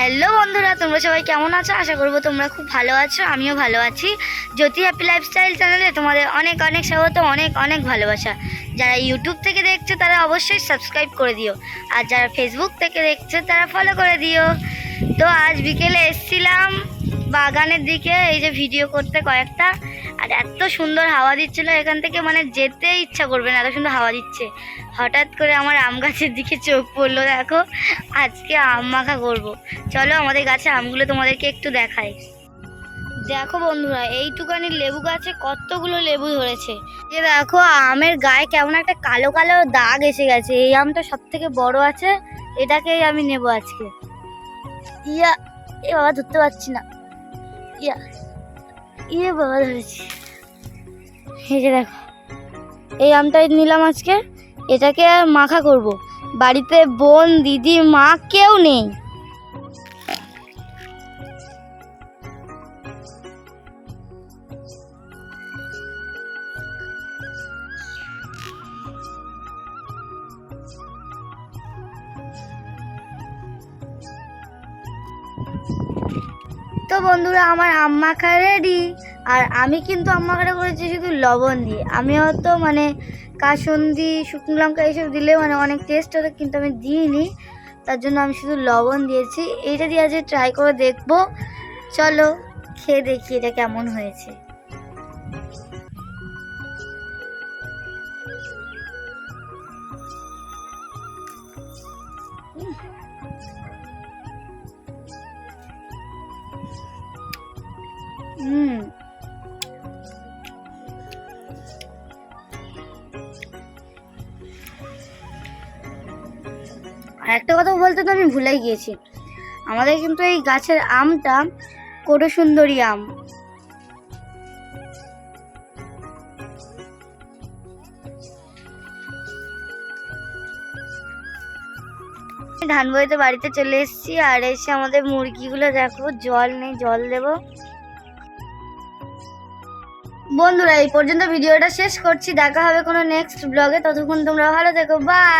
Hello বন্ধুরা, তোমরা সবাই কেমন আছো? আশা করব তোমরা খুব ভালো আছো, আমিও ভালো আছি। জ্যোতি হ্যাপি লাইফস্টাইল চ্যানেলে তোমাদের অনেক অনেক স্বাগত, অনেক অনেক ভালোবাসা। যারা ইউটিউব থেকে দেখছ, তারা অবশ্যই সাবস্ক্রাইব করে দিও। আর যারা ফেসবুক থেকে দেখছ, তারা ফলো করে দিও। তো আজ বিকেলে এসছিলাম বাগানের দিকে এই যে ভিডিও করতে কয়েকটা, আর এত সুন্দর হাওয়া দিচ্ছিল এখান থেকে মানে যেতে ইচ্ছা করবে না, এত সুন্দর হাওয়া দিচ্ছে। হঠাৎ করে আমার আম গাছের দিকে চোখ পড়ল, দেখো, আজকে আম মাখা করব। চলো আমাদের গাছে আমগুলো তোমাদেরকে একটু দেখাই। দেখো বন্ধুরা, এইটুকানি লেবু গাছে কতগুলো লেবু ধরেছে। যে দেখো, আমের গায়ে কেমন একটা কালো কালো দাগ এসে গেছে। এই আমটা সব থেকে বড় আছে, এটাকেই আমি নেব আজকে। ইয়া, এ বাবা, ধরতে পারছি না। ইয়া ইয়ে বাবা ধরেছি এই যে দেখো, এই আমটাই নিলাম আজকে। এটাকে মাখা করব। বাড়িতে বোন, দিদি, মা কেউ নেই। তো বন্ধুরা, আমার আম মাখা রেডি আর আমি কিন্তু আম মাখাটা করেছি শুধু লবণ দিয়ে। আমি হয়তো মানে কাসন্দি, শুকনো লঙ্কা এইসব দিলে মানে অনেক টেস্ট হতো কিন্তু আমি দিইনি। তার জন্য আমি শুধু লবণ দিয়েছি। এইটা দিয়ে আজকে ট্রাই করে দেখব। চলো, খেয়ে দেখি এটা কেমন হয়েছে। হুম। একটা কথা বলতে তো আমি ভুলেই গিয়েছি। আমাদের কিন্তু এই গাছের আমটা কোটো সুন্দরী আম। ধান বইতে বাড়িতে চলে এসেছি আর এসে আমাদের মুরগিগুলো দেখো, জল নেই, জল দেবো। বন্ধুরা, এই পর্যন্ত ভিডিওটা শেষ করছি। দেখা হবে কোনো নেক্সট ব্লগে ততক্ষণ তোমরা ভালো থেকো। বাই